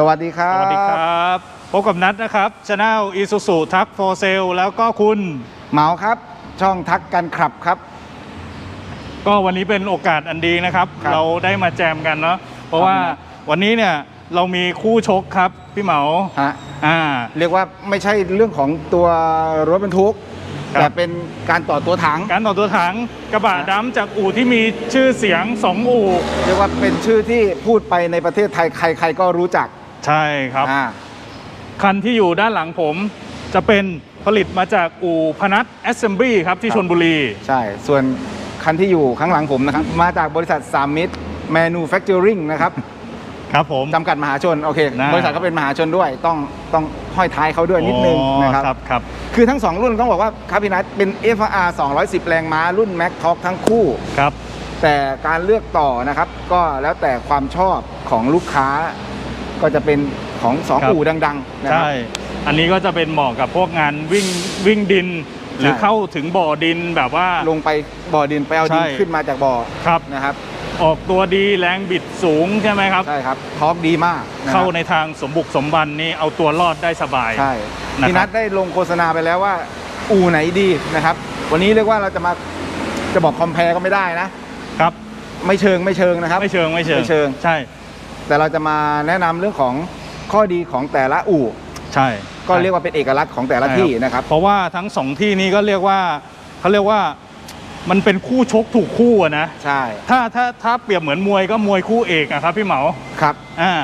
สวัสดีครับ สวัสดีครับ พบกับนัทนะครับช anel Isuzu Truck for Sale แล้วก็คุณเหมาครับ ช่องทักกันขับครับ ก็วันนี้เป็นโอกาสอันดีนะครับ ครับเราได้มาแจมกันเนาะเพราะว่าครับ วันนี้เนี่ยเรามีคู่ชกครับพี่เหมาฮะอ่า เรียกว่าไม่ใช่เรื่องของตัวรถบรรทุก ครับ แต่เป็นการต่อตัวถัง การต่อตัวถังกระบะดำจากอู่ที่มีชื่อเสียง2อู่ เรียกว่าเป็นชื่อที่พูดไปในประเทศไทยใคร ๆ ก็รู้จัก ใช่ครับ อ่าคันที่อยู่ด้านหลังผมจะเป็นผลิตมาจากอู่พนัท Assembly ครับที่ครับชนบุรี ใช่ ส่วนคันที่อยู่ข้างหลังผมนะครับ มาจากบริษัทสามมิตร Manufacturing นะครับ ครับผม จำกัดมหาชน โอเค นะ บริษัทก็เป็นมหาชนด้วย ต้องต้องห้อยท้ายเขาด้วยนิดนึงอ๋อนะครับครับครับ คือทั้ง 2 รุ่นต้องบอกว่าครับพี่นัทเป็น FR 210 แรงม้ารุ่น Mac Talk ทั้งคู่ ครับ แต่การเลือกต่อนะครับ ก็แล้วแต่ความชอบของลูกค้า ก็จะเป็นของสองครับ อู่ดังๆนะครัใช่บอันนี้ก็จะเป็นเหมาะกับพวกงานวิ่งวิ่งดิน หรือใช่ เข้าถึงบ่อดินแบบว่า ลงไปบ่อดินไปเอาดินใช่ ขึ้นมาจากบ่อครับ นะครับออกตัวดีแรงบิดสูงใช่ไหมครับ ใช่ครับท็อปดีมากะครับเข้าในทางสมบุกสมบันนี่เอาตัวรอดได้สบาย ใช่นะครับ พี่นัทได้ลงโฆษณาไปแล้วว่า อู่ไหนดีนะครับ วันนี้เรียกว่าเราจะมาจะบอกคอมเพลก็ไม่ได้นะ ครับ ไม่เชิงไม่เชิงนะครับ ไม่เชิงไม่เชิงไม่เชิง ใช่ แต่เราจะมาแนะนำเรื่องของข้อดีของแต่ละอู่ ใช่ก็เรียกว่าเป็นเอกลักษณ์ของแต่ละที่นะครับ เพราะว่าทั้งสองที่นี้ก็เรียกว่าเขาเรียกว่ามันเป็นคู่ชกถูกคู่อะนะใช่ถ้าถ้าถ้าเปรียบเหมือนมวยก็มวยคู่เอกอะครับพี่เหมาครับ อ่า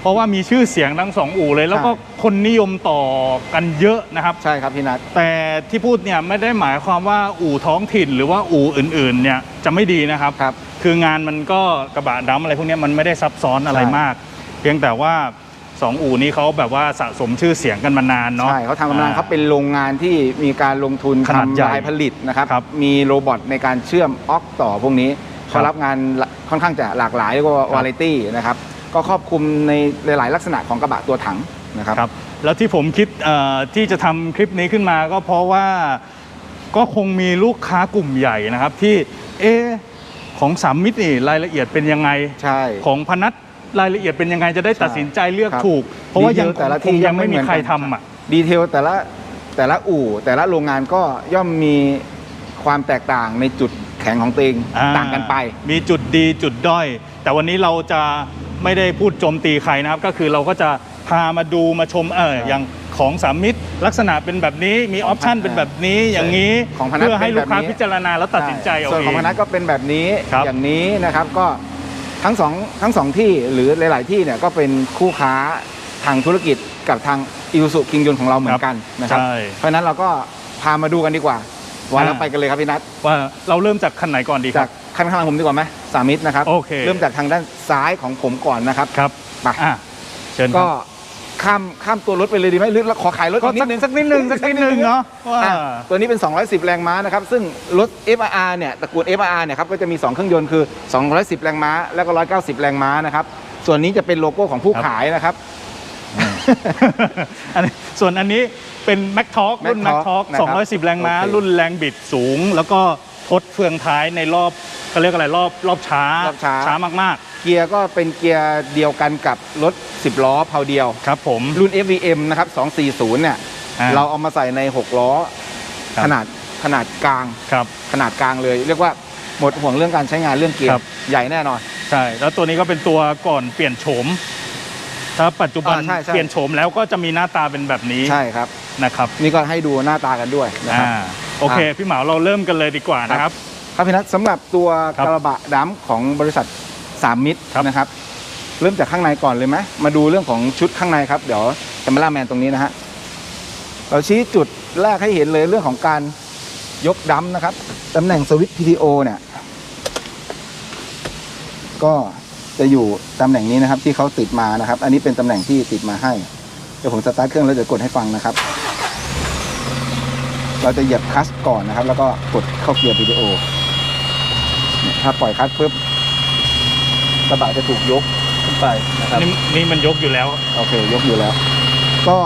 เพราะว่ามีชื่อเสียงทั้งสองอู่เลย แล้วก็ใช่ คนนิยมต่อกันเยอะนะครับ ใช่ครับพี่นัท แต่ที่พูดเนี่ยไม่ได้หมายความว่าอู่ท้องถิ่นหรือว่าอู่อื่นๆเนี่ยจะไม่ดีนะครับ ครับ คืองานมันก็กระบะดำอะไรพวกเนี้ยมันไม่ได้ซับซ้อนอะไรใช่มาก เพียงแต่ว่าสองอู่นี้เขาแบบว่าสะสมชื่อเสียงกันมานานเนาะใช่เขาทำกำลังอ่เขาเป็นโรงงานที่มีการลงทุนขนาดใหญ่ทำลายผลิตนะครับครับมีโรบอทในการเชื่อมออกต่อพวกนี้ครัเขาบรับงานค่อนข้างจะหลากหลายเรียกว่าครับวาไรตี้นะครับก็ครอบคลุมในหลาย ๆ ลักษณะของกระบะตัวถังนะครับครับแล้วที่ผมคิดเอ่อที่จะทำคลิปนี้ขึ้นมาก็เพราะว่าก็คงมีลูกค้ากลุ่มใหญ่นะครับที่เอะ ของสามมิตรนี่รายละเอียดเป็นยังไง ใช่ ของพนัทรายละเอียดเป็นยังไงจะได้ตัดสินใจเลือกครับถูก เพราะว่ายังดีเทลแต่ละคที่งยัยังงไม่ไม่เหมืมีอนกันใครทำอะดีเทลแต่ละแต่ละอู่ แต่ละโรงงานก็ย่อมมีความแตกต่างในจุดแข็งของตัวเองอ่ต่างกันไป มีจุดดีจุดด้อย แต่วันนี้เราจะไม่ได้พูดโจมตีใครนะครับ ก็คือเราก็จะพามาดูมาชมเออครับอย่าง ของสามมิตร ลักษณะเป็นแบบนี้มีออปชันเป็นแบบนี้อย่างนี้ของพนัทเพื่อให้ลูกค้าเป็นแบบนี้พิจารณาแล้วตัดสินใจเอาส่วนเอของงพนัทก็เป็นแบบนี้ครับอย่างนี้นะครับก็ทั้งสองทั้งสองที่หรือหลาย ๆ ที่เนี่ยก็เป็นคู่ค้าทางธุรกิจกับทางอิวสุคิงยนของเราเหมือนกันนะครับใช่เพราะฉะนั้นเราก็พามาดูกันดีกว่าวันแล้วไปกันเลยครับพี่นัทว่าเราเริ่มจากคันไหนก่อนดีคจารักบคันข้างหลังผมดีกว่าไหมสามิตรนะครับโอเคเริ่มจากทางด้านซ้ายของผมก่อนนะครับครับไปอะเชิญคก็รับ ข้ามข้ามตัวรถไปเลยดีไหมหรือเราขอขายรถก็อีกนิดนึงสักนิดนึงสักนิดนึงเนาะว่า อะตัวนี้เป็น 210 แรงม้านะครับ ซึ่งรถ FR เนี่ยตระกูล FR เนี่ยครับก็จะมี 2 เครื่องยนต์คือ 210 แรงม้า แล้วก็ 190 แรงม้านะครับ ส่วนนี้จะเป็นโลโก้ของผู้ครับ ขายนะครับ อันนี้ส่วนอันนี้เป็น Mac Talk รุ่น Mac Mac Talk Talk นะครับ210 แรงม้า โอเค รุ่นแรงบิดสูง แล้วก็ทดเฟืองท้ายในรอบเขาเรียกอะไรรอบรอบช้ารอบช้าช้ามาก เกียร์ก็เป็นเกียร์เดียวกันกับรถ 10 ล้อเพาเดียวๆครับผม รุ่น FVM นะครับ 240 เนี่ย อ่า เราเอามาใส่ใน 6 ล้อ ครับขนาดขนาดกลาง ครับ ขนาดกลางเลย เรียกว่าหมดห่วงเรื่องการใช้งานเรื่องเกียครัร์บใหญ่แน่นอน ใช่ แล้วตัวนี้ก็เป็นตัวก่อนเปลี่ยนโฉม ถ้าปัจจุบันอ่าใช่ใช่ เปลี่ยนโฉมแล้วก็จะมีหน้าตาเป็นแบบนี้ใช่ครับ นะครับนี่ก็ให้ดูหน้าตากันด้วยนะครับ อ่าโอเค พี่เหมาเราเริ่มกันเลยดีกว่านะครับ ครับพี่นัทสำหรับตัวครับกระบะดำของบริษัทสามมิตรครับ นะครับ เริ่มจากข้างในก่อนเลยไหมมาดูเรื่องของชุดข้างในครับ เดี๋ยวแคมเมราแมนตรงนี้นะฮะเราชี้จุดแรกให้เห็นเลยเรื่องของการยกดัมนะครับตำแหน่งสวิตช์ PTO เนี่ย ก็จะอยู่ตำแหน่งนี้นะครับ ที่เขาติดมานะครับ อันนี้เป็นตำแหน่งที่ติดมาให้เดี๋ยวผมสตาร์ทเครื่องแล้วเดี๋ยวกดให้ฟังนะครับ เราจะเหยียบคลัสก่อนนะครับ แล้วก็กดเข้าเกียร์ PTO ถ้าปล่อยคลัสปุ๊บกระบะจะถูกยก นไปนะครับนี่นี่มันยกอยู่แล้ว โอเคยกอยู่แล้ว ก็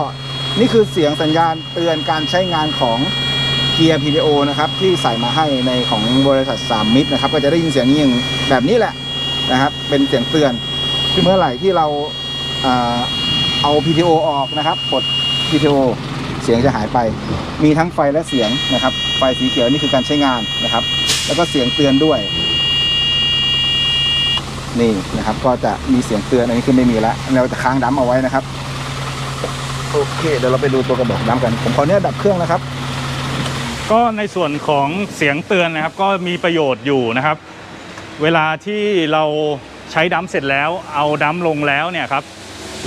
นี่คือเสียงสัญญาณเตือนการใช้งานของเกียร์ PTO นะครับที่ใส่มาให้ในของบริษัทสามมิตรนะครับ ก็จะได้ยินเสียงนี้อย่างแบบนี้แหละนะครับ เป็นเสียงเตือนเมื่อไหร่ที่เราอ่าเอา PTO ออกนะครับปลด PTO เสียงจะหายไป มีทั้งไฟและเสียงนะครับ ไฟสีเขียวนี่คือการใช้งานนะครับ แล้วก็เสียงเตือนด้วย นี่นะครับ ก็จะมีเสียงเตือนอันนี้คือไม่มีแล้วเราจะค้างดั้มเอาไว้นะครับ โอเค เดี๋ยวเราไปดูตัวกระบอกดั้มกัน ผมขออนุญาตดับเครื่องนะครับ ก็ในส่วนของเสียงเตือนนะครับ ก็มีประโยชน์อยู่นะครับ เวลาที่เราใช้ดัมเสร็จแล้ว เอาดัมลงแล้วเนี่ยครับ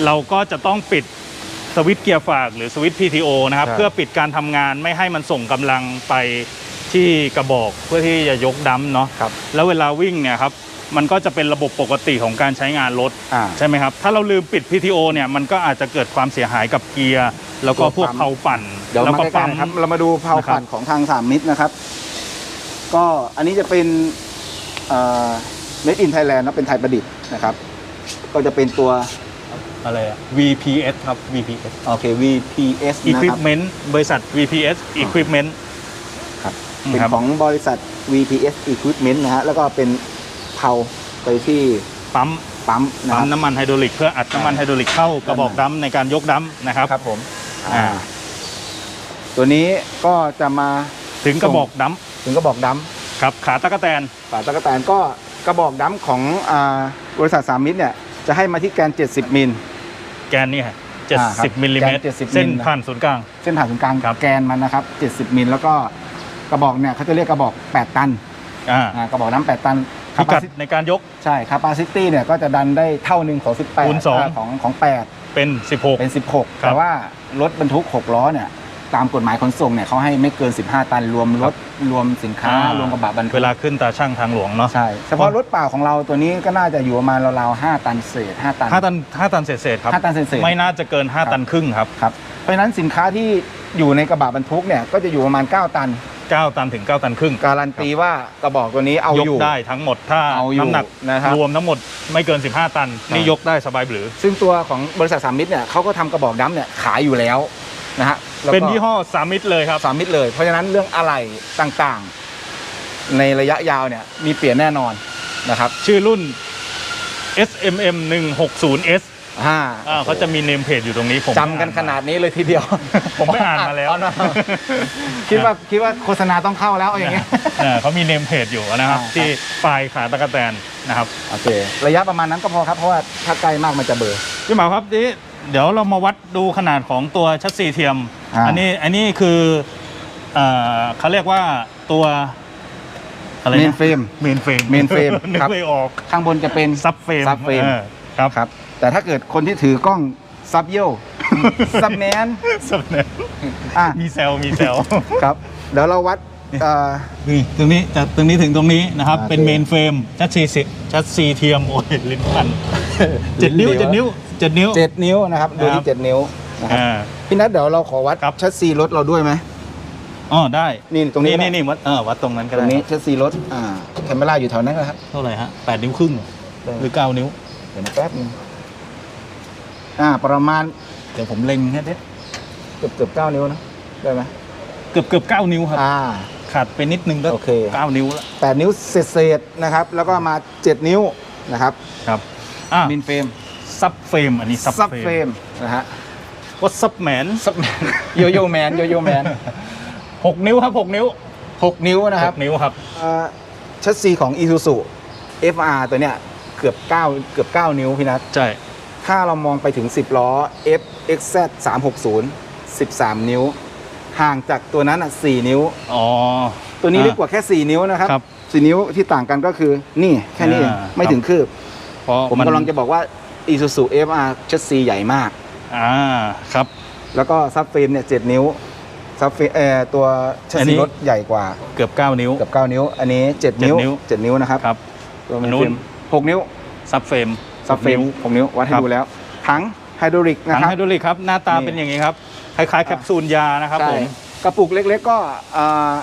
เราก็จะต้องปิดสวิตช์เกียร์ฝากหรือสวิตช์ PTO นะครับครับเพื่อปิดการทำงานไม่ให้มันส่งกำลังไปที่กระบอกเพื่อที่จะยกดัมเนาะครับแล้วเวลาวิ่งเนี่ยครับ มันก็จะเป็นระบบปกติของการใช้งานรถอ่า ใช่ไหมครับถ้าเราลืมปิด PTO เนี่ยมันก็อาจจะเกิดความเสียหายกับเกียร์แล้วก็พวกตัวปั๊มเพลาปั่นเดี๋ยวแล้วมาก็ใกล้ปั๊ๆม นะครับ เรามาดูเพลานะครับ ปั่นของทางสามมิตรนะครับ ก็อันนี้จะเป็นเมดอินไทยแลนด์นะเป็นไทยประดิษฐ์นะครับ ก็จะเป็นตัว อะไรอะ VPS ครับ VPS โอเค VPS นะครับ Equipment บริษัท VPS Equipment ครับอืมเป็นครับ ของบริษัท VPS Equipment นะฮะ แล้วก็เป็น เผาไปที่ปั๊มปั๊มนะปั๊คมรับ น้ำมันไฮดรอลิกเพื่ออัดน้ำมันไฮดรอลิกเข้ากระบอกดัมในการยกดัมนะครับ ครับผมอ่า อ่า ตัวนี้ก็จะมาถึงกระบอกดัมถึงกระบอกดัมครับขาตะกแตนฝาตะกแตนก็กระบอกดัมของอ่าบริษัทสามมิตรเนี่ยจะให้มาที่แกน 70 มิล แกนนี่ฮะอ่าครับ70มิลลิเมตรแกน70เส้นมิลนะผ่านศูนย์กลาง เส้นผ่านศูนย์กลางครับ แกนมันนะครับ 70 มิล แล้วก็กระบอกเนี่ยเขาจะเรียกกระบอก 8 ตันอ่า อ่ากระบอกน้ำ8ตัน พิกัด Capacity ในการยก ใช่ capacity เนี่ยก็จะดันได้เท่าหนึ่งของ 18คูณสองาของของเป็น8เป็น 16 ครับ แต่ว่ารถบรรทุก 6 ล้อเนี่ยตามกฎหมายขนส่งเนี่ยเขาให้ไม่เกิน 15 ตันรวมรถรวมสิน16ค้าอ่ารวมกระบะบรรทุก เวลาขึ้นตาช่างทางหลวงเนาะ ใช่ เฉพาะรถเปล่าของเราตัวนี้ก็น่าจะอยู่ประมาณราวๆ5ตันเศษ 5 ตัน ห้าตันห้าตันเศษๆครับ ห้าตันเศษๆ ไม่น่าจะเกิน 5 ตันครึ่งครับ ครับ เพราะฉะนั้นสินค้าที่อยู่ในกระบะบรรทุกเนี่ยก็จะอยู่ประมาณ 9 ตัน 9 ตันถึง 9 ตันครึ่งการันตีว่ากระบอกตัวนี้เอายอกยู่ได้ทั้งหมดถ้าเอาอยู่น้ำหนักนะครับ รวมทั้งหมดไม่เกิน 15 ตัน นี่อ่ายยกได้สบายหรือ ซึ่งตัวของบริษัทสามมิตรเนี่ยเขาก็ทำกระบอกดั้มเนี่ยขายอยู่แล้วนะฮะแล้วก็เป็นยี่ห้อสามิตรเลยครับ สามมิตรเลยเพราะฉะนั้นเรื่องอะไหล่ต่างๆ ในระยะยาวเนี่ยมีเปลี่ยนแน่นอนนะครับ ชื่อรุ่น SMM 160S อ่าอ่าเขาจะมีเนมเพจอยู่ตรงนี้ผมจำกันขนาดนี้เลยทีเดียวผมไปอ่านมาแล้วอ๋อนะคิดว่าคิดว่าโฆษณาต้องเข้าแล้วอย่างเงี้ย อ่าเขามีเนมเพจอยู่นะครับ อ่า ที่ปลายขาตะกแตนนะครับโอเค ระยะประมาณนั้นก็พอครับ เพราะว่าถ้าใกล้มากมันจะเบลอ พี่หมาครับนี่เดี๋ยวเรามาวัดดูขนาดของตัวชัดซีเทียม อ่า อันนี้อันนี้คือเอ่อเขาเรียกว่าตัวอะไรเมนะนเฟรม เมนเฟรม main frame นึกครับ ไม่ออกข้างบนจะเป็น ซับเฟรม sub frame ครับ ครับ แต่ถ้าเกิดคนที่ถือกล้องซับโยซับแมนซับเนี่ยอะมีเซลมีเซล ครับ เดี๋ยวเราวัดเอ่อ นี่ตรงนี้จากตรงนี้ถึงตรงนี้นะครับ อ่าเป็นโอเคเมนเฟรมชัดซีชัดซีเทียมโอ้ยลิ้นพันเจ็ดนิ้วลิ้นดีเจ็ดนิ้วเจ็ดนิ้ว เจ็ดนิ้วนะครับดูครัที่บ เจ็ดนิ้วนะครับอ่า พี่นัทเดี๋ยวเราขอวัดครับ ชัดซีรถเราด้วยไหมอ๋อได้นี่ตรงนี้นี่ก็ได้นี่วัดเออวัดตรงนั้นก็ตรได้งนี้ชัดซีรถอ่าแคมเมราอยู่แถวนั้นนะครับเท่าไหร่ฮะแปดนิ้วครึ่งหรือเก้านิ้วเดี๋ยวนะแป๊บนึง อ่า ประมาณ เดี๋ยวผมเล็งแค่นี้เกือบเกือบเก้านิ้วนะ ได้ไหมเกือบเกือบเก้านิ้วครับ อ่า ขาดไปนิดนึงก็โอเค เก้านิ้วแล้วแปดนิ้วเศษๆนะครับ แล้วก็มาเจ็ดนิ้วนะครับครับอะมินเฟรมซับเฟรมอันนี้ซับซับเฟเฟรรมมนะฮะก็ซับแมนซับแมนโยโย่แมนโยโย่แมนหกนิ้วครับหกนิ้วหกนิ้วนะคหรับกนิ้วครับเอ่อชัดซีของ Isuzu FR ตัวเนี้ยเกือบ9เกือบ9นิ้วพี่นัท ใช่ ถ้าเรามองไปถึง 10 ล้อ FXZ 360 13 นิ้ว ห่างจากตัวนั้นอะ4นิ้ว อ๋อ ตัวนี้อ่าเล็กกว่าแค่ 4 นิ้วนะครับครับ 4นิ้วที่ต่างกันก็คือนี่แค่นี้เองอ่า ไม่ถึงคืบ เพราะผมกำลังจะบอกว่า Isuzu FR ชัดซีใหญ่มาก อ่าครับ แล้วก็ซับเฟรมเนี่ย7นิ้วซับเฟรมเอ่อตัวชัดอันนี้ ซีรถใหญ่กว่าเกือบเก้านิ้ว เกับ9นิ้ว อันนี้7นิ้วนิ้ว 7 นิ้วนะครับครับ ตัวอันนู้นเฟรม6นิ้ว ซับเฟรม ซับเฟรมนิ้ว6นิ้ววัดให้ครับดูแล้วถังไฮดรอลิกนะถังครับ ไฮดรอลิกครับ หน้าตานี่เป็นอย่างนี้ครับ คล้ายๆแคปซูลยานะครับใช่ผมกระปุกเล็ก ๆ ก็อ่า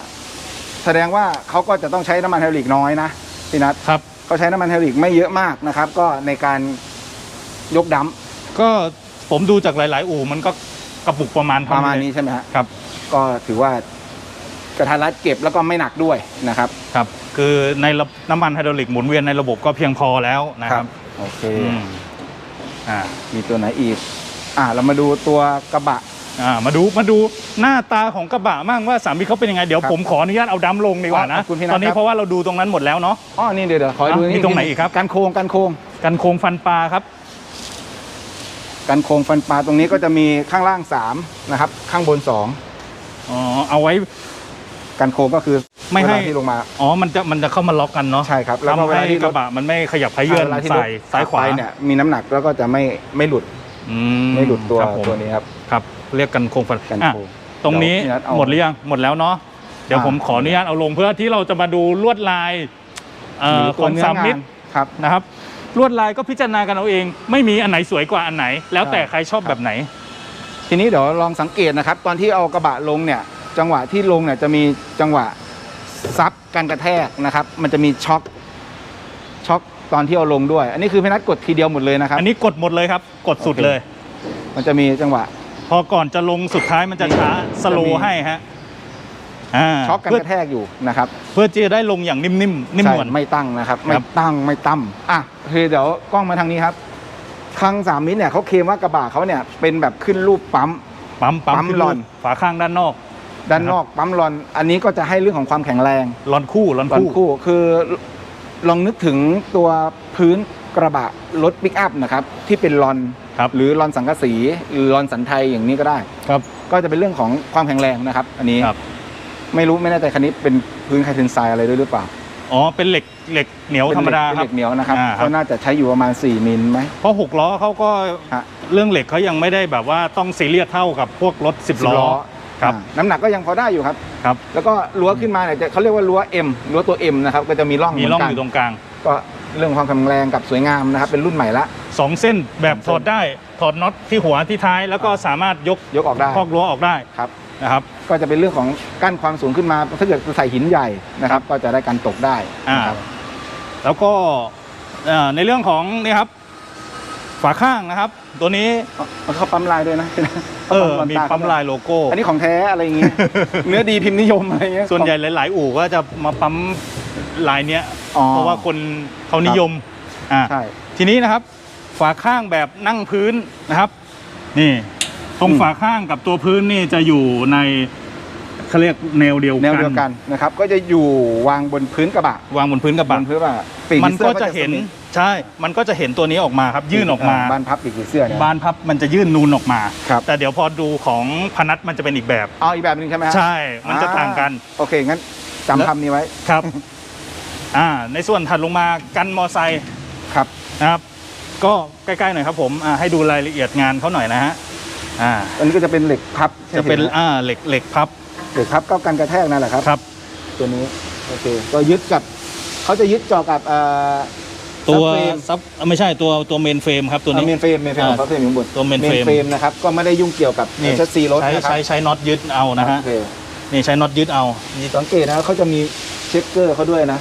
แสดงว่าเขาก็จะต้องใช้น้ำมันไฮดรอลิกน้อยนะพี่นัทครับ เขาใช้น้ำมันไฮดรอลิกไม่เยอะมากนะครับ ก็ในการยกดัมป์ก็ผมดูจากหลาย ๆ อู่มันก็กระปุกประมาณปเท่ระมาณนี้ใช่ไหมฮะครับ ก็ถือว่ากระทัดรัดเก็บแล้วก็ไม่หนักด้วยนะครับ ครับ คือในระน้ำมันไฮดรอลิกหมุนเวียนในระบบก็เพียงพอแล้วนะครับ โอเค อืมอ่ามีตัวไหนอีก อ่าเรามาดูตัวกระบะ อ่ามาดูมาดูหน้าตาของกระบะมั่งว่าสามมิตรเขาเป็นยังไงเดี๋ยวครับผมขออนุญาตเอาดัมลงดีกว่าอ๋นะอขอบคุณพี่นัทตอนนี้ครับ เพราะว่าเราดูตรงนั้นหมดแล้วเนาะ อ๋อนี่เดี๋ยวเดี๋ยวขอให้ดูอะมีตรงไหนอีกครับการโครงการโครงกันโครงฟันปลาครับการโครงฟันปลาตรงนี้ก็จะมีข้างล่างสามนะครับ ข้างบนสอง อ๋อเอาไว้ การโครงก็คือไม่ให้ เวลาที่ลงมาอ๋อ มันจะมันจะเข้ามาล็อกกันเนาะใช่ครับ แล้วก็ทำเวลาให้ที่กรระถบะมันไม่ขยับขยื่นเวลาที่รถสายซ้ายขวาไปเนี่ยมีน้ำหนักแล้วก็จะไม่ไม่หลุดอืไม่หลุดตัวครับผมตัวนี้ครับ ครับ เรียกกันโครงฟันกันอะโครงตรงนี้เดี๋ยวพี่นัทเอาหมดหรือยังหมดแล้วเนาะเดี๋ยวอ่า ผมขออนุญาตเอาลงเพื่อที่เราจะมาดูลวดลายเอ่อหรือขตัวองเนื้อสามงามินตรครับ นะครับลวดลายก็พิจารณากันเอาเอง ไม่มีอันไหนสวยกว่าอันไหน แล้วแต่ใช่ใครชอบแบบไหน ทีนี้เดี๋ยวลองสังเกตนะครับ ตอนที่เอากระบะลงเนี่ย จังหวะที่ลงเนี่ยจะมีจังหวะซับการกระแทกนะครับ มันจะมีช็อคช็อคตอนที่เอาลงด้วย อันนี้คือพี่นัทกดทีเดียวหมดเลยนะครับอันนี้กดหมดเลยครับ กดสุดโอเคเลย มันจะมีจังหวะ พอก่อนจะลงสุดท้ายมันจะช้าสโลจะมีให้ฮะอ่าช็อคการเพื่อกระแทกอยู่นะครับ เพื่อที่จะได้ลงอย่างนิ่มๆนิ่มใช่นวลไม่ตั้งนะครับคไม่รับ ตั้งไม่ตั้มอะคือเดี๋ยวกล้องมาทางนี้ครับคลังสามมิตรเนี่ยเขาเคลมว่ากระบะเขาเนี่ยเป็นแบบขึ้นรูปปั๊ม ปั๊มปั๊มปั๊มขึ้นลรูอนปฝาข้างด้านนอก ด้านนอกปั๊มรอนอันนี้ก็จะให้เรื่องของความแข็งแรงลอนคู่ลอนรอนคู่ คู่ คือลองนึกถึงตัวพื้นกระบะรถปิกอัพนะครับที่เป็นรอนครับ หรือรอนสังกะสีหรือรอนสันไทยอย่างนี้ก็ได้ ครับ ก็จะเป็นเรื่องของความแข็งแรงนะครับ อันนี้ครับ ไม่รู้ไม่แน่ใจคันนี้เป็นพื้นไคเทนไซด์อะไรด้วยหรือเปล่าอ๋อเป็นเหล็กเหล็กเหนียวเป็นธรรมดาเป็นครัเหบล็กเหนียวนะครับอ่าครับ ก็น่าจะใช้อยู่ประมาณ 4มิลไหม เพราะหกล้อเขาก็ฮะ เรื่องเหล็กเขายังไม่ได้แบบว่าต้องซีเรียสเท่ากับพวกรถ10ล้อ ครับอ่าน้ำหนักก็ยังพอได้อยู่ครับ ครับ แล้วก็รั้วขึ้นมาเนี่ยจะเขาเรียกว่ารั้ว M รั้วตัว M นะครับก็จะมีร่องมีร่องเหอยู่ตรงกลางก็เรื่องความแข็งแรงกับสวยงามนะครับเป็นรุ่นใหม่ละ สองเส้นแบบสองเส้นถอดได้ถอดน็อตที่หัวที่ท้าย แล้วก็สามารถยกยกออกได้ คอกรั้วออกได้ครับ นะครับ ก็จะเป็นเรื่องของกั้นความสูงขึ้นมา ถ้าเกิดใส่หินใหญ่นะครับ ก็จะได้การตกได้อ่านะครับ แล้วก็เอ่อในเรื่องของนี่ครับ ฝาข้างนะครับ ตัวนี้มันเขาปั๊มลายด้วยนะเออขามีตปั๊มลายโลโก้ อันนี้ของแท้อะไรอย่างเงี้ยเนื้อดีพิมพ์นิยมอะไรเงี้ยส่วนใหญ่หลาย ๆ อู่ก็จะมาปั๊มลายเนี้ยอ๋อเพราะว่าคนเขานิยมอ่าใช่ทีนี้นะครับ ฝาข้างแบบนั่งพื้นนะครับ นี่ตรงอืมฝาข้างกับตัวพื้นนี่จะอยู่ในเขาเรียกแนวเดียวกันแนวเดียวกันนะครับ ก็จะอยู่วางบนพื้นกระบะ วางบนพื้นกระบบะนพื้นกระบะปีกมันผีสื้ก็อจะเห็นสมิธ ใช่ มันก็จะเห็นตัวนี้ออกมาครับยื่นออกมา บ้านพับปีกผีเสื้อเนี่ยบานพับมันจะยื่นนูนออกมา ครับ แต่เดี๋ยวพอดูของพนัทมันจะเป็นอีกแบบ เอาอีกแบบหนึงใช่ไหมฮะใช่ มันจะต่างกันโอเค งั้นจำคำนี้ไว้ ครับ อ่า ในส่วนถัดลงมากันมอไซค์ครับ นะครับ ก็ใกล้ๆหน่อยครับผมอ่าให้ดูรายละเอียดงานเขาหน่อยนะฮะ อ่า อันนี้ก็จะเป็นเหล็กพับจะเป็นห็ไหมอ่า เหล็ก เหล็กพับ เหล็กพับก็กันกระแทกนั่นแหละครับ ครับ ตัวนี้ โอเค ก็ยึดกับ เขาจะยึดจอกับเอ่อ ตัวซับเฟรมซับอ่าไม่ใช่ตัวตัวเมนเฟรมครับตัวนี้เมนเฟรมเมนเฟรมของอ่าซับเฟรมอยู่ข้างบนตัวเมนเมเฟรนมเฟรมนะครับก็ไม่ได้ยุ่งเกี่ยวกับนี่ชัสซีรถใช้นะครับใช้ใช้น็อตยึดเอานะฮะโอเคนี่ใช้น็อตยึดเอาสังเกตนะเขาจะมีเช็คเกอร์เขาด้วยนะ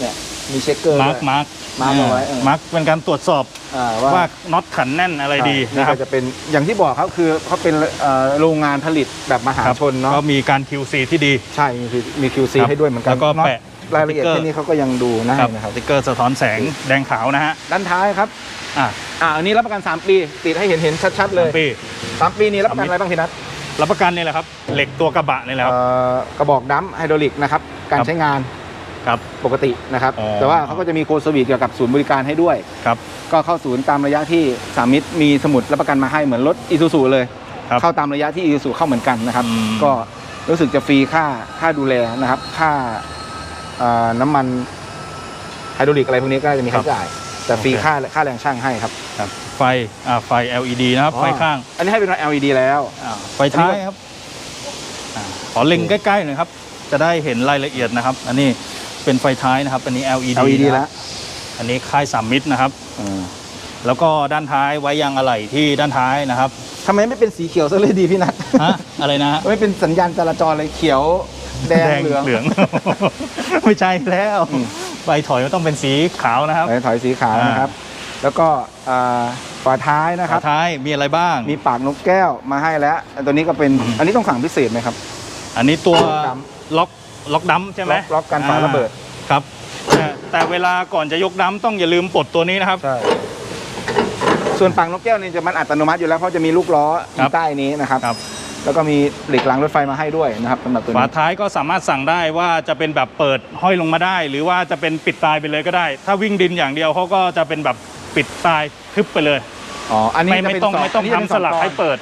เนี่ยมีเช็คเกอร์มาด้ร์วกยมาร์กมาร์คเอาไว้เออมาร์กเป็นการตรวจสอบอ่าว่าว่าน็อตขันแน่นอะไรดีนี่นะครับก็จะเป็นอย่างที่บอกเขาคือเขาเป็นเอ่อโรงงานผลิตแบบมหาครับชนเนาะก็มีการ QC ที่ดีใช่มีมี QC ครับให้ด้วยเหมือนกันแล้วก็เนาะแปะ รายละเอียดสติ๊กเกอร์แค่นี้เขาก็ยังดูนะครับนะครับสติ๊กเกอร์สะท้อนแสงแดงขาวนะฮะด้านท้ายครับอะอ่าอันนี้รับประกัน 3 ปีติดให้เห็นเห็นชัดๆเลย ปี 3 ปีนี้รับประกันอะไรบ้างพี่นัทรับประกันนี่แหละครับ เหล็กตัวกระบะนี่แหละครับ เอ่อกระบอกดัมไฮดรอลิกนะครับการครับใช้งานครับปกตินะครับ อ๋อ แต่ว่าเขาก็จะมีโค้ดสวีทเกี่ยวกับศูนย์บริการให้ด้วย ครับ ก็เข้าศูนย์ตามระยะที่สามิตรมีสมุดรับประกันมาให้เหมือนรถอีซูซูเลย ครับเข้าตามระยะที่อีซูซูเข้าเหมือนกันนะครับ อืม ก็รู้สึกจะฟรีค่าค่าดูแลนะครับ ค่าเอ่อ น้ำมันไฮดรอลิกอะไรพวกนี้ก็จะมีค่าใช้จ่าย แต่ฟรีโอเคค่าค่าแรงช่างให้ครับ ครับ ไฟอ่าไฟ LED นะครับ ไฟข้าง อันนี้ให้เป็น LED แล้วอ่าไฟท้ายครับอ่าขอเล็งใกล้ๆหน่อยครับ จะได้เห็นรายละเอียดนะครับ อันนี้เป็นไฟท้ายนะครับ อันนี้ LED LED นะแล้วอันนี้ค่ายสามมิตรนะครับอืมแล้วก็ด้านท้ายไว้ยางอะไหล่ที่ด้านท้ายนะครับทำไมไม่เป็นสีเขียวซะเลยดีพี่นัทฮะอะไรนะฮะไม่เป็นสัญญาณจราจรเลยเขียว แดงเหลืองเหลือง ไม่ใช่แล้วอืมใบถอยมันต้องเป็นสีขาวนะครับไฟถอยสีขาวอ่านนะครับ แล้วก็อ่าฝาท้ายนะครับฝาท้ายมีอะไรบ้าง มีปากนกแก้วมาให้แล้วอันตัวนี้ก็เป็นอืมอันนี้ต้องสั่งพิเศษไหมครับ อันนี้ตัวล็อกดัมล็อกล็อกดัมใช่ไหมล็อกล็อกกันฝาระเบิดอ่าครับแต่แต่เวลาก่อนจะยกดัมต้องอย่าลืมปลดตัวนี้นะครับใช่ส่วนปากนกแก้วนี่จะมันอัตโนมัติอยู่แล้วเพราะจะมีลูกล้ออครับยู่ใต้นี้นะครับครับ แล้วก็มีเหล็กรางรถไฟมาให้ด้วยนะครับสำหรับตัวฝานี้ท้ายก็สามารถสั่งได้ว่าจะเป็นแบบเปิดห้อยลงมาได้ หรือว่าจะเป็นปิดตายไปเลยก็ได้ ถ้าวิ่งดินอย่างเดียวเขาก็จะเป็นแบบปิดตายทึบไปเลย อ๋อ อันนี้ไม่จะไม่เป็นต้องสไม่ต้องนนี้จะเป็นทำสลักองตอนให้เปิด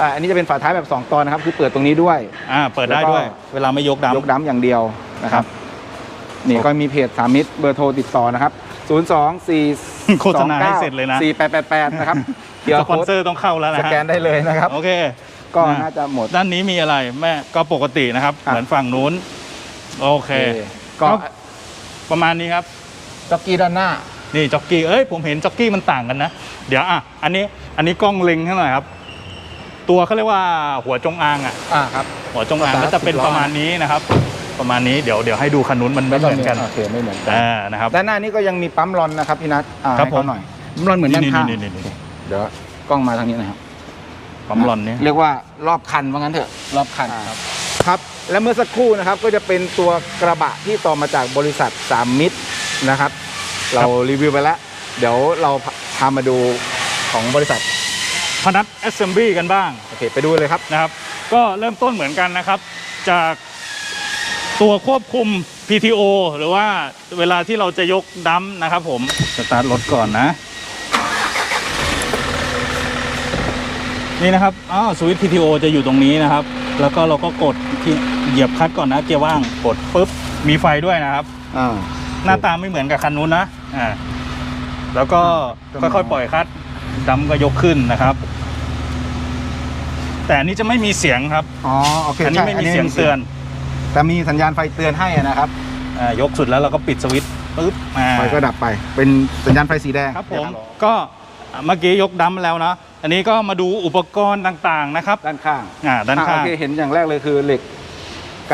อ่าอันนี้จะเป็นฝาท้ายแบบ 2 ตอนนะครับ คือเปิดตรงนี้ด้วย อ่าเปิดได้แล้วก็ด้วยเวลาไม่ยกดำยกดัมอย่างเดียวนะครับ นี่ก็มีเพจสามิตรเบอร์โทรติดต่อนะครับ 0 2 4 โฆษณาให้เสร็จเลยนะ 4 8 8 8 นะครับเดี๋ยวสปอนเซอร์ต้องเข้าแล้วสนะฮะแกนได้เลยนะครับ โอเค ก็นะ น่าจะหมด ด้านนี้มีอะไรแม่ก็ปกตินะครับอะเหมือนฝั่งนู้น โอเค ก็ครับ ประมาณนี้ครับ จ็อกกี้ด้านหน้า นี่จ็อกกี้ เอ้ยผมเห็นจ็อกกี้มันต่างกันนะ เดี๋ยวอะ อันนี้ อันนี้กล้องเล็งให้หน่อยครับ ตัวเขาเรียกว่าหัวจงอางอะ อ่าครับ หัวจงอางภาษาก็จะเป็นสิบล้อประมาณนี้นะครับ ประมาณนี้ เดี๋ยวเดี๋ยวให้ดูคันนู้นมันไม่เหมือนกันโอเคไม่เหมือนกันอ่านะครับ ด้านหน้านี่ก็ยังมีปั๊มรอนนะครับพี่นัทอ่าครับให้เขาผมหน่อยปั๊มรอนเหมือนด้านข้างนี่นี่นี่นี่เดี๋ยวกล้องมาทางนี้นะครับ ปั๊มลอนนี้เรียกว่ารอบคันว่างั้นเถอะรอบคันครับครับ และเมื่อสักครู่นะครับก็จะเป็นตัวกระบะที่ต่อมาจากบริษัทสามมิตรนะครับ เรารีวิวไปแล้ว เดี๋ยวเราพามาดูของบริษัทพนัท assembly กันบ้างโอเคไปดูเลยครับนะครับ ก็เริ่มต้นเหมือนกันนะครับ จากตัวควบคุม PTO หรือว่าเวลาที่เราจะยกดัมนะครับผม สตาร์ทรถก่อนนะ นี่นะครับอ้าวสวิตช์ PTO จะอยู่ตรงนี้นะครับ แล้วก็เราก็กดที่เหยียบคลัตช์ก่อนนะเกียร์ว่างกดปุ๊บมีไฟด้วยนะครับ อ่าหน้าตาไม่เหมือนกับคันนู้นนะอ่าแล้วก็อ่าค่อยๆปล่อยคลัตช์ดัมก็ยกขึ้นนะครับ แต่อันนี้จะไม่มีเสียงครับอ๋อโอเคอันนี้ใช่ไม่มีเสียงเตือนแต่มีสัญญาณไฟเตือนให้นะครับอ่ายกสุดแล้วเราก็ปิดสวิตช์ปุ๊บอ่าไฟก็ดับไป เป็นสัญญาณไฟสีแดงครับผมก็เมื่อกี้ยกดัมแล้วนะ อันนี้ก็มาดูอุปกรณ์ต่างๆนะครับด้านข้างอ่าด้านข้างอ่โอเคเห็นอย่างแรกเลยคือเหล็ก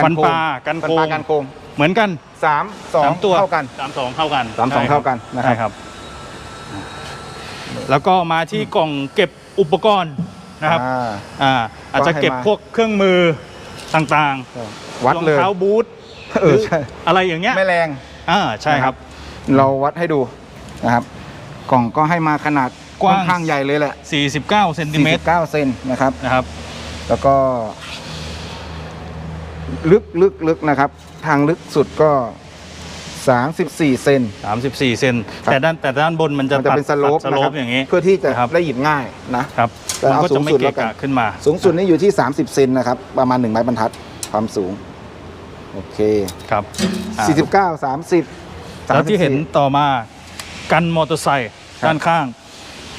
ฟันปลากักันนโคโคงงฟันปลากันโคงเหมือนกันสามสองสามตัวเท่ากันสามสองเท่ากันสามสองใช่เท่ากันนะคใช่รับครับแล้วก็มาที่กล่องเก็บอุปกรณ์นะครับอ่าอ่าอาจจะเก็บก็ให้มาพวกเครื่องมือต่างวัดรองเลยเท้าบูทเออใช่อะไรอย่างเงี้ยไม่แรงอ่าใช่ครับ เราวัดให้ดูนะครับ กล่องก็ให้มาขนาด กว้างค่อนข้างใหญ่เลยแหละ49เซนติเมตร49เซนนะครับนะครับ แล้วก็ ลึกลึกลึกนะครับ ทางลึกสุดก็34เซน34เซนครับแต่ด้านแต่ด้านบนมันจะมันจะเป็นสตัดโลปตัดสโลนะครัปอย่างนี้ เพื่อที่จะนะครับได้หยิบง่ายนะครับแต่มันเอาก็จะไม่สูงสุดเกะแล้วกันกะขึ้นมา สูงสุดนี่อยู่ที่ 30เซนนะครับ ประมาณ1ไม้บรรทัดความสูง โอเคครับอ่า49 30แล้วที่เห็นต่อมากันมอเตอร์ไซค์ครับด้านข้าง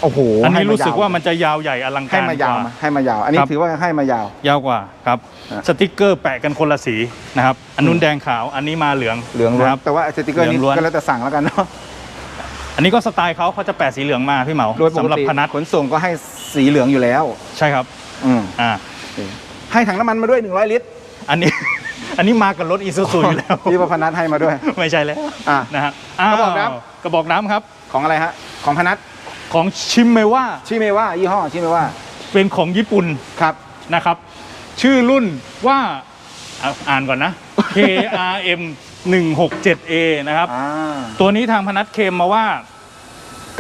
โอ้โหอันนี้ให้รู้สึกยว่ามันจะยาวใหญ่อลังให้การมายาวกมาให้มายาว อันนี้ครับถือว่าให้มายาว ยาวกว่าครับอะสติกเกอร์แปะกันคนละสีนะครับ อันนู้นแดงขาว อันนี้มาเหลือง เหลืองล้วนนะครับแต่ว่าสติกเกอร์นี้เหลืองล้วนก็แล้วแต่สั่งแล้วกันเนาะ อันนี้ก็สไตล์เขาเขาจะแปะสีเหลืองมาพี่เหมาโดยปกสำหรับติพนัทขนส่งก็ให้สีเหลืองอยู่แล้ว ใช่ครับ อืมอ่า ให้ถังน้ำมันมาด้วย 100 ลิตร อันนี้อันนี้มากับรถอีซูซูอยู่แล้วที่ว่าพนัทให้มาด้วย ไม่ใช่แล้วอะนะฮะกระบอกน้ำาวกระบอกน้ำครับ ของอะไรฮะ ของพนัท ของชิมเมว่าชื่อเมว่ายี่ห้อชื่อเมว่าเป็นของญี่ปุ่นครับ นะครับ ชื่อรุ่นว่าอะอ่านก่อนนะ KRM 167A นะครับ อ่าตัวนี้ทางพนัทเคลมมาว่า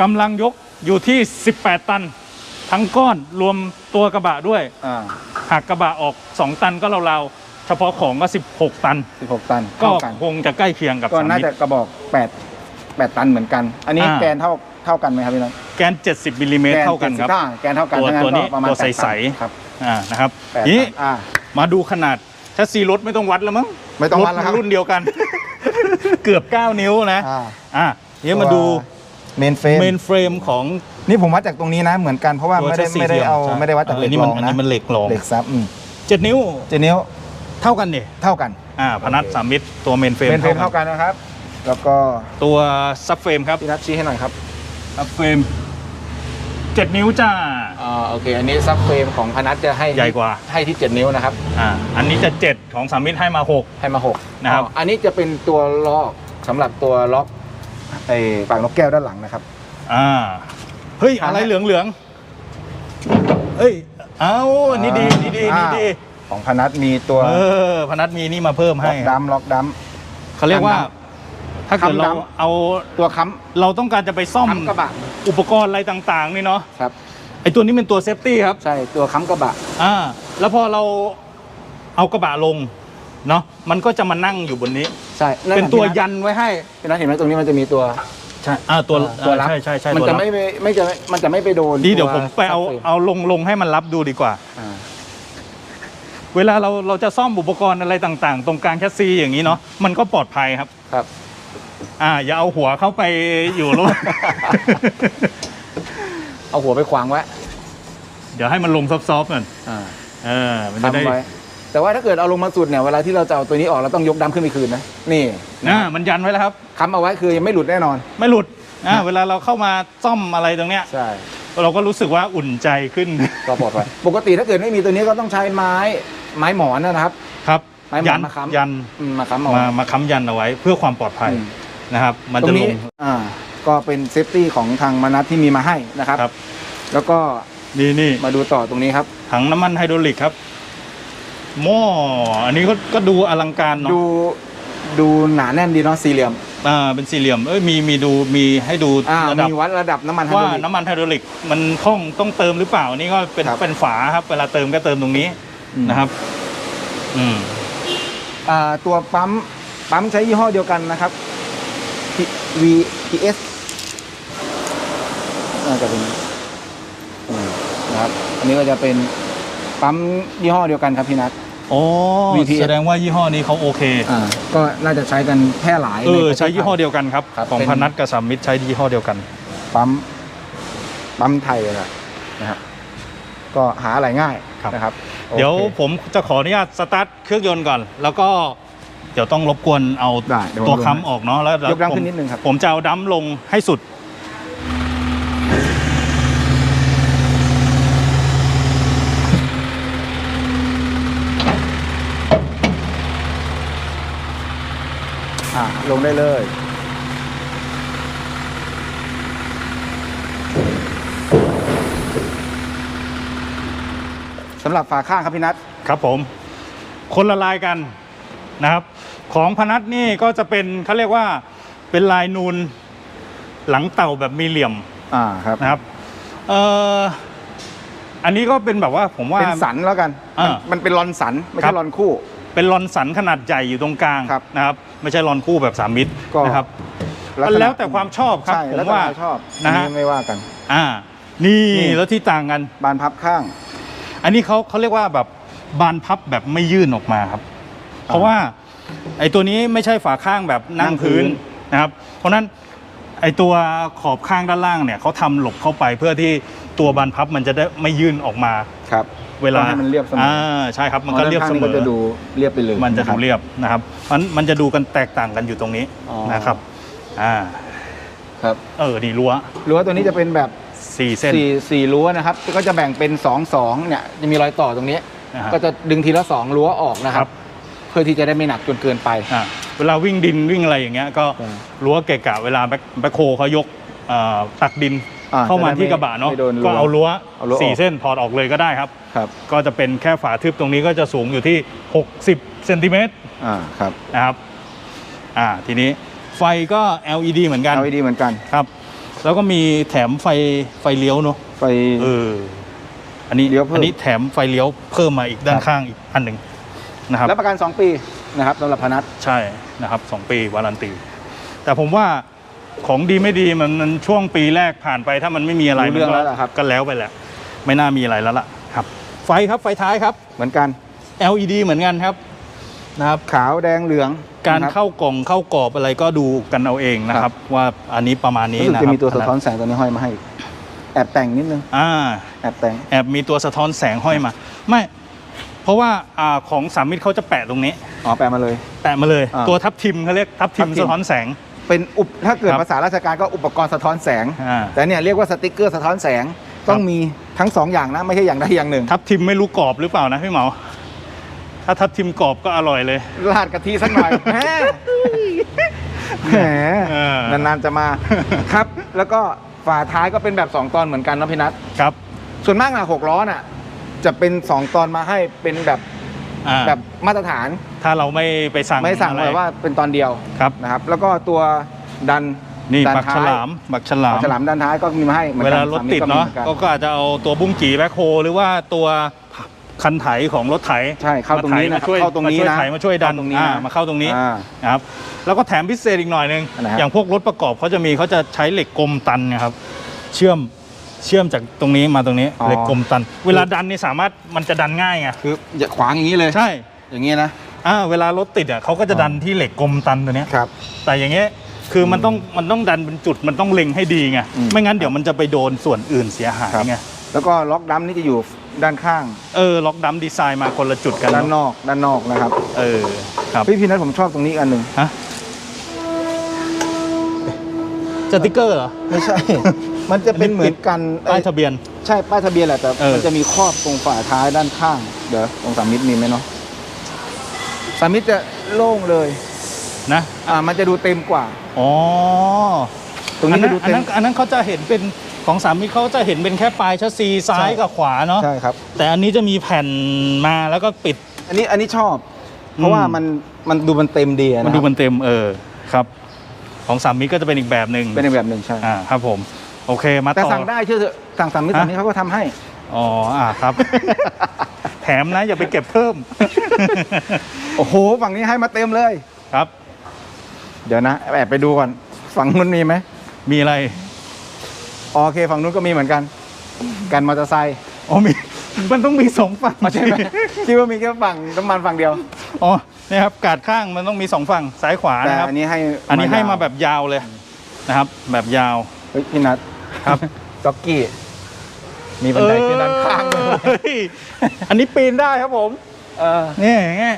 กำลังยกอยู่ที่ 18 ตัน ทั้งก้อนรวมตัวกระบะด้วย อ่าหากกระบะออก 2 ตันก็ราวๆ เฉพาะของก็ 16 ตัน16ตันก็เท่ากัน คงจะใกล้เคียงกับก็สามน่ามิตจะร กระบอก8 8ตันเหมือนกัน อันนี้อ่า แกนเท่า เท่ากันไหมครับพี่น้องแกน 70มิลลิเมตรเท่ากันครับแแกนเท่ากันตัวถ้างั้ตัวนี้ก็ประมาณตัวแปดใสตันๆครับอ่านะครับแปดนี้ตันอ่ามาดูขนาดแชสซีรถไม่ต้องวัดแล้วมั้งไม่ต้องวัดแล้วครับถรุ่นเดียวกัน เกือบ 9 นิ้วนะอ่าอะเดี๋ยวมาดูเมนเฟรมเมนเฟรมของนี่ผมวัดจากตรงนี้นะเหมือนกันเพราะว่าตัวไม่ได้แชสซีไม่ได้เอาใช่ไม่ได้วัดจากเหล็อักนนี้รมันองอันนะนี้มันเหล็กรองเหล็กซับอืมเจ็ดนิ้วเจนิ้วเท่ากันเนี่ยเท่ากันอ่าพนัทสามมิตรตัวเมนเฟรมเมนเฟรมเท่ากันนะครับ แล้วก็ตัวซับเฟรมครับพี่นัทชี้ให้หน่อยครับ ซับเฟรมเจ็ดนิ้วจ้า อ่าโอเค อันนี้ซับเฟรมของพนัทจะให้ใหญ่กว่า ให้ที่ 7 นิ้วนะครับ อ่า อันนี้จะเจ็ดของสามมิตรให้มาหก ให้มา6นะครับ อันนี้จะเป็นตัวล็อกสำหรับตัวล็อกไอ้ปากนกแก้วด้านหลังนะครับ อ่า เฮ้ยทางอะไรไหนเหลืองเหลืองๆเฮ้ย เอาอันนี้ดีนี่ดีนี่อ่าดี ของพนัทมีตัวเออ พนัทมีนี่มาเพิ่มล็ให้อกดัมล็อกดัม เขาเรียกว่าท ถ้าเกิดค้ำเราดำ เอาตัวค้เราต้องการจะไปซ่อมำค้ำกระบะอุปกรณ์อะไรต่างๆนี่เนาะครับ ไอตัวนี้เป็นตัวเซฟตี้ครับใช่ตัวค้ำกระบะ อ่าแล้วพอเราเอากระบะลงเนาะมันก็จะมานั่งอยู่บนนี้ ใช่เป็นตัวยันยันไว้ให้พี่นัทเห็นไหมตรงนี้มันจะมีตัว ใช่อ่าตัวตัวรับ ใช่ใช่ใช่มันตัวจะรับ ไม่ไปไม่จะมันจะไม่ไปโดนดีเดี๋ยวตัผมไปเอาซับฟรมเอาลงลงให้มันรับดูดีกว่า อ่าเวลาเราเราจะซ่อมอุปกรณ์อะไรต่างๆ ตรงกลางแคสซีอย่างนี้เนาะมันก็ปลอดภัยครับ ครับ อ่าอย่าเอาหัวเข้าไปอยู่ระหว่างเอาหัวไปขวางไว้เดี๋ยวให้มันลงซอฟๆหน่อยอ่าเออ มันจะได้ทำไว้ แต่ว่าถ้าเกิดเอาลงมาสุดเนี่ยเวลาที่เราจะเอาตัวนี้ออกเราต้องยกดำขึ้นไปคืนนะนี่นะมันยันไว้แล้วครับ ค้ำเอาไว้คือยังไม่หลุดแน่นอน ไม่หลุดอ่าฮะเวลาเราเข้ามาซ่อมอะไรตรงเนี้ย ใช่ เราก็รู้สึกว่าอุ่นใจขึ้น ก็ปลอดภัยปกติถ้าเกิดไม่มีตัวนี้ก็ต้องใช้ไม้ไม้หมอนนะครับ ครับ ไม้หมอนยันมาค้ำ ยันอืมมาค้ำเอามามาค้ำยันเอาไว้เพื่อความปลอดภัย อืม นะครับ มันตรจะงลนี้งอ่าก็เป็นเซฟตี้ของทางมานัทที่มีมาให้นะครับ ครับ แล้วก็นี่นี่มาดูต่อตรงนี้ครับ ถังน้ำมันไฮดรอลิกครับหม้ออันนี้ก็ก็ดูอลังการเนาะดูดูหนาแน่นดีเนาะสี่เหลี่ยมอ่าเป็นสี่เหลี่ยมเอ้ยมีมีดูมีให้ดูอ่าระดับ มีวัดระดับน้ำมันไฮดรว่าอลิก น้ำมันไฮดรอลิกมันคล่องต้องเติมหรือเปล่านี่ก็เป็นครับ เป็นฝาครับ เวลาเติมก็เติมตรงนี้อืมนะครับ อืม อ่าตัวปั๊มปั๊มใช้ยี่ห้อเดียวกันนะครับ P- VPS น่าจะเป็นอืมนะครับอันนี้ก็จะเป็นปั๊มยี่ห้อเดียวกันครับพี่นัทโอ้ VPS แสดงว่ายี่ห้อนี้เขาโอเคอ่าก็น่าจะใช้กันแพร่หลายเออนประทศใช้ยี่ห้อไทเดียวกันครับ ครับของเป็น พนัทกับสามมิตรใช้ยี่ห้อเดียวกัน ปั๊มปั๊มไทยเลยนะครับก็หาอะไรง่ายครับ นะครับเดี๋ยวโอคผมจะขออนุญาตสตาร์ทเครื่องยนต์ก่อน แล้วก็ เดี๋ยวต้องรบกวนเอาได้เดี๋ยวผมตัวดูค้ำออกเนาะแล้วยกดั้งผมขึ้นนิดนึงครับ ผมจะเอาดั้มลงให้สุด อ่าลงได้เลย สำหรับฝาข้างครับพี่นัท ครับผม คนละลายกัน นะครับ ของพนัทนี่ก็จะเป็นเขาเรียกว่าเป็นลายนูนหลังเต่าแบบมีเหลี่ยมอ่าครับนะครับเอ่ออันนี้ก็เป็นแบบว่าผมว่า เป็นสันแล้วกันอ่ามันเป็นรอนสันไม่ครัใช่บ รอนคู่ เป็นลอนสันขนาดใหญ่อยู่ตรงกลางครับนะครับ ไม่ใช่ลอนคู่แบบสามมิตรก็ นะครับลักษณะแล้วแต่ความชอบครับใช่ผแล้วมแต่ว่าเราชอบนะฮะ อัไม่ว่ากัน อ่า นี่นี่ แล้วที่ต่างกัน บานพับข้าง อันนี้เขาเขาเรียกว่าแบบบานพับแบบไม่ยื่นออกมาครับ เพราะว่าไอ้ตัวนี้ไม่ใช่ฝาข้างแบบนั่งนั่งพื้พื้นนนะครับ เพราะฉะนั้นไอ้ตัวขอบข้างด้านล่างเนี่ยเขาทำหลบเข้าไปเพื่อที่ตัวบานพับมันจะได้ไม่ยื่นออกมาครับ เวลาต้องให้มันเรียบเสมออ่าใช่ครับมันก็เรียบเสมพาะด้านข้างอก็จะดูเรียบไปเลยมันจะดูคบเรียบนะครับมันมันจะดูกันแตกต่างกันอยู่ตรงนี้อ๋อนะครับอ่าครับเออดีรั้วรั้วตัวนี้จะเป็นแบบสี่เส้นสี่สี่รั้วนะครับ ก็จะแบ่งเป็นสองสองเนี่ยจะมีรอยต่อตรงนี้นะฮะก็จะดึงทีละสองรั้วออกนะคครัรับบ เพื่อที่จะได้ไม่หนักจนเกินไป อ่าเวลาวิ่งดินวิ่งอะไรอย่างเงี้ยก็ใช่รั้วเกะกะเวลาแบ็คแบ็คโคเขายกเอ่อตักดินอ่าเข้ามาจะได้ที่กระบะเนาะไม่โดนรั้วก็เอารั้วเอารั้วออก สี่เส้นถอดออกเลยก็ได้ครับ ครับก็จะเป็นแค่ฝาทึบตรงนี้ก็จะสูงอยู่ที่ 60เซนติเมตรอ่าครับ นะครับอ่าทีนี้ไฟก็ LED เหมือนกัน LED เหมือนกัน ครับ แล้วก็มีแถมไฟไฟเลี้ยวเนาะไฟ เอออันนี้เลี้ยวเพิ่มอันนี้แถมไฟเลี้ยวเพิ่มมาอีกด้าคนรับ ข้างอีกอันหนึ่ง นะครับรับประกัน 2 ปีนะครับสำหรับพนัทใช่นะครับสองปีวารันตี แต่ผมว่าของดีไม่ดีมันมันช่วงปีแรกผ่านไปถ้ามันไม่มีอะไรรู้เรื่องมันก็แล้วล่ะครับ ก็แล้วไปแหละ ไม่น่ามีอะไรแล้วล่ะครับ ไฟครับไฟท้ายครับ เหมือนกัน LED เหมือนกันครับนะครับ ขาวแดงเหลืองการนะคบเข้ากล่องเข้ากรอบอะไรก็ดูกันเอาเองนะคครัรับบว่าอันนี้ประมาณนี้รู้สึกนะคจะรับมีตัวสะท้อนแสงตัวนี้ห้อยมาให้อีกแอบแต่งนิดนึงอ่า แอบแต่ง แอบมีตัวสะท้อนแสงห้อยมา ไม่ เพราะว่าอ่าของสามมิตรเขาจะแปะตรงนี้ อ๋อแปลมาเลย แปะมาเลย อ่าตัวทับทิมเขาเรียกทับทิมทับทิม สะท้อนแสง เป็นอุปถ้าเกิดครับ ภาษาราชการก็อุปกรณ์สะท้อนแสง อ่า แต่เนี่ยเรียกว่าสติกเกอร์สะท้อนแสงต้องมีทั้งสองอย่างนะไม่ใช่อย่างใดอย่างหนึ่งทับทิมไม่รู้กรอบหรือเปล่านะพี่เหมาถ้าทับทิมกรอบก็อร่อยเลย ราดกะทิสักหน่อย แหมแหมเออนานๆจะมาครับ แล้วก็ฝาท้ายก็เป็นแบบ2ตอนเหมือนกันนะพี่นัท ครับ ส่วนมากนะหกล้อน่ะ จะเป็น 2 ตอนมาให้เป็นแบบอ่าแบบมาตรฐานถ้าเราไม่ไปสั่งไม่สั่งอะรแบบว่าเป็นตอนเดียวครับนะครับ แล้วก็ตัวดันนี่ดับักฉท้ายลามบักฉลามบักฉลามดันท้ายก็มีมาให้หมือนเวกันลารถสมิติดก็มีเนาะหมือกัก็ก็อาจจะเอาตัวบุ้งกี่แบ็คโฮหรือว่าตัวคันไถของรถไถใช่เข้าตรงนี้มานะไถมาช่วยเข้าตรงนี้มาช่วยนะไถมาช่วยดันเข้าตรงนี้อ่านะมาเข้าตรงนี้อ่านะครับแล้วก็แถมพิเศษอีกหน่อยนึง อะไรฮะ อย่างพวกรถประกอบเขาจะมีเขาจะใช้เหล็กกลมตันนะครับ เชื่อม เชื่อมจากตรงนี้มาตรงนี้เหล็กกลมตัน เวลาดันนี่สามารถมันจะดันง่ายไงคืออย่าขวางอย่างนี้เลย ใช่อย่างนี้นะ อ่าเวลารถติดอะเขาก็จะดันที่เหล็กกลมตันตัวเนี้ยครับ แต่อย่างเงี้ยคือมันต้องมันต้องดันเป็นจุดมันต้องเล็งให้ดีไงอืม ไม่งั้นเดี๋ยวมันจะไปโดนส่วนอื่นเสียหายครับไงแล้วก็ล็อกดัมนี่จะอยู่ด้านข้าง เออล็อกดัมดีไซน์มาคนละจุดกันด้านนอก ด้านนอกนะครับ เออครับพี่พี่นัทผมชอบตรงนี้อีกอันหนึ่งฮะ สติกเกอร์เหรอ ไม่ใช่ มันจะเป็นเหมือนกันป้ายเอ้ยทะเบียน ใช่ป้ายทะเบียนแหละแต่เออ มันจะมีครอบตรงฝาท้ายด้านข้าง เดี๋ยวตรงสามมิตรมีไหมเนาะสามมิตรจะโล่งเลย นะ อ่า มันจะดูเต็มกว่า อ๋อตรงนี้อัจะดูอันเต็มนั้นอันนั้นเขาจะเห็นเป็นของสามีเขาจะเห็นเป็นแค่ปลายชัสซีซ้ายใช่ กับขวาเนาะใช่ครับ แต่อันนี้จะมีแผ่นมาแล้วก็ปิด อันนี้อันนี้ชอบ เพราะว่าอืมมันมันดูมันเต็มดีอะมันนะดูมันเต็มเออครับ ของสามีก็จะเป็นอีกแบบหนึ่งเป็นในแบบหนึ่งใช่อ่าครับผม โอเคมาแต่ต่อ สั่งได้เชื่อเถอะสั่งสามมิตรฮะ สามมิตรเขาก็ทำให้ อ๋ออ่าครับ แถมนะอย่าไปเก็บเพิ่ม โอ้โหฝั่งนี้ให้มาเต็มเลย ครับ เดี๋ยวนะแอบไปดูก่อนฝั่งนู้นมีไหมมีอะไรอ๋อโอเคฝั่งนู้นก็มีเหมือนกัน กันมอเตอร์ไซค์ อ๋อมี มันต้องมีสองฝั่งอ๋อใช่ไหมคิดว่ามีแค่ฝั่งน้ำมันฝั่งเดียว อ๋อเนี่ยครับกาดข้างมันต้องมีสองฝั่งซ้ายขวาแต่นะครับ อันนี้ให้อันนี้ให้มายวแบบยาวเลยนะครับ แบบยาว เฮ้ยพี่นัทครับ จ็อกกี้ มีบันไดขึ้นด้านข้างด้วยเอ้ยอันนี้ปีนได้ครับผมเออนี่อย่างเงี้ย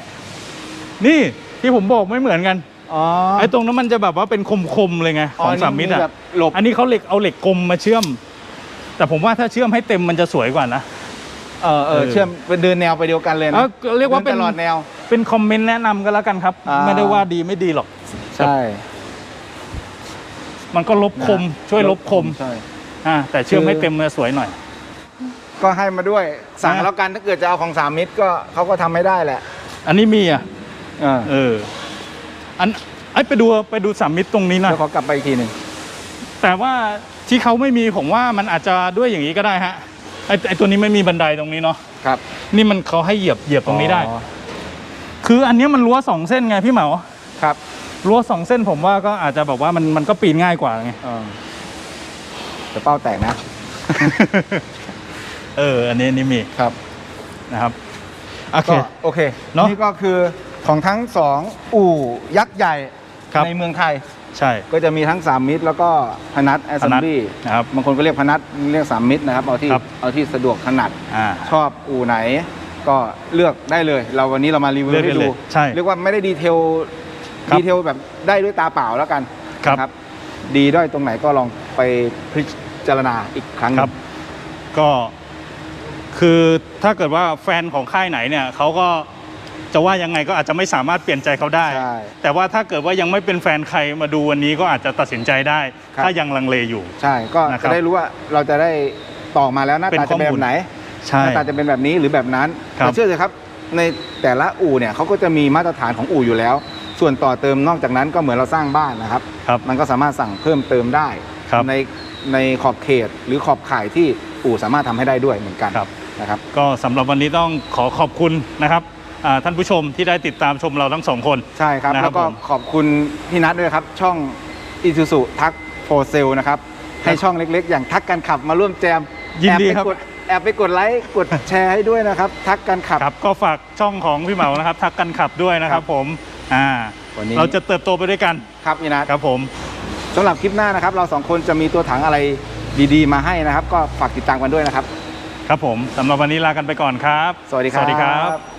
นี่ที่ผมบอกไม่เหมือนกันอ๋อไอ้ตรงนั้นมันจะแบบว่าเป็นคมๆเลยไงของสามมิตรแบอะบหลบอันนี้เขาเหล็กเอาเหล็กกลมมาเชื่อม แต่ผมว่าถ้าเชื่อมให้เต็มมันจะสวยกว่านะ เออเออเออเชื่อมเป็นเดินแนวไปเดียวกันเลยนะเอ้าเรียกว่าเป็นดิตลอดแนว เป็นคอมเมนต์แนะนำก็แล้วกันครับอ่าไม่ได้ว่าดีไม่ดีหรอก ใช่ มันก็ลบคมช่วยลบคมใช่อ่าแต่เชื่อมคือให้เต็มมันจะสวยหน่อย ก็ให้มาด้วย สั่งนะแล้วกันถ้าเกิดจะเอาของสามมิตรก็เขาก็ทำไม่ได้แหละ อันนี้มีอะเออเอออันไอ้ยไปดูไปดูสามมิตรตรงนี้หนะเดี๋ยวขอกลับไปอีกทีหนึ่งแต่ว่าที่เขาไม่มีผมว่ามันอาจจะด้วยอย่างนี้ก็ได้ฮะ ไอ้ไอ้ตัวนี้ไม่มีบันไดตรงนี้เนาะครับนี่มันเขาให้เหยียบเหยียบตรงนี้ได้ อ๋อคืออันเนี้ยมันรั้วสองเส้นไงพี่เหมาครับรั้วสองเส้นผมว่าก็อาจจะแบบว่ามันมันก็ปีนง่ายกว่าไง เออเดี๋ยวเป้าแตกนะ เออ อันนี้อันนี้มีครับ นะครับโอเค ก็โอเคเนอะนี่ก็คือของทั้งสองอู่ยักษ์ใหญ่ครับ ในเมืองไทย ใช่ ก็จะมีทั้งสามมิตรแล้วก็พนัทแอสพซัมนัสบี้นะครับบางคนก็เรียกพนัทเรียกสามมิตรนะครับเอาที่ครับเอาที่สะดวกถนัดอ่าชอบอู่ไหน ก็เลือกได้เลย เราวันนี้เรามารีวิวเลือกได้ให้เลดูยใช่เรียกว่าไม่ได้ดีเทลครับดีเทลแบบได้ด้วยตาเปล่าแล้วกันครับ นะดีด้อยตรงไหนก็ลองไปพิจารณาอีกครั้งหคนึ่รับงก็คือถ้าเกิดว่าแฟนของค่ายไหนเนี่ยเขาก็ จะว่ายังไงก็อาจจะไม่สามารถเปลี่ยนใจเขาได้ ใช่แต่ว่าถ้าเกิดว่ายังไม่เป็นแฟนใครมาดูวันนี้ก็อาจจะตัดสินใจได้ ครับ ถ้ายังลังเลอยู่ ใช่ก็นะครับจะได้รู้ว่าเราจะได้ต่อมาแล้วหน้าเป็นตาจะเป็นข้อแบมูลบไหน ใช่ หน้าตาจะเป็นแบบนี้หรือแบบนั้นครับแต่เชื่อเลยครับ ในแต่ละอู่เนี่ยเขาก็จะมีมาตรฐานของอู่อยู่แล้ว ส่วนต่อเติมนอกจากนั้นก็เหมือนเราสร้างบ้านนะครับ ครับมันก็สามารถสั่งเพิ่มเติมได้ครับในในขอบเขตหรือขอบข่ายที่อู่สามารถทำให้ได้ด้วยเหมือนกันครับ นะครับ ก็สำหรับวันนี้ต้องขอขอบคุณนะครับอ่า ท่านผู้ชมที่ได้ติดตามชมเราทั้งสองคนใช่ครับ นะครับแล้วก็ผมขอบคุณพี่นัทด้วยครับ ช่องอิซูซุทักโฟเซลนะครับ ให้ช่องเล็กๆ อย่างทักการขับมาร่วมแจมยินดีแอบครับไปกดแอบไปกดไลค์กดแชร์ให้ด้วยนะครับ ทักการขับ ครับก็ฝากช่องของพี่เหมานะครับ ทักกันขับด้วยนะครับ ผมอ่าวันนี้ เราจะเติบโตไปด้วยกันครับพี่นัทครับผม สำหรับคลิปหน้านะครับ เราสองคนจะมีตัวถังอะไรดีๆ มาให้นะครับ ก็ฝากติดตามกันด้วยนะครับ ครับผมสำหรับวันนี้ลากันไปก่อนครับ สวัสดีครับ สวัสดีครับ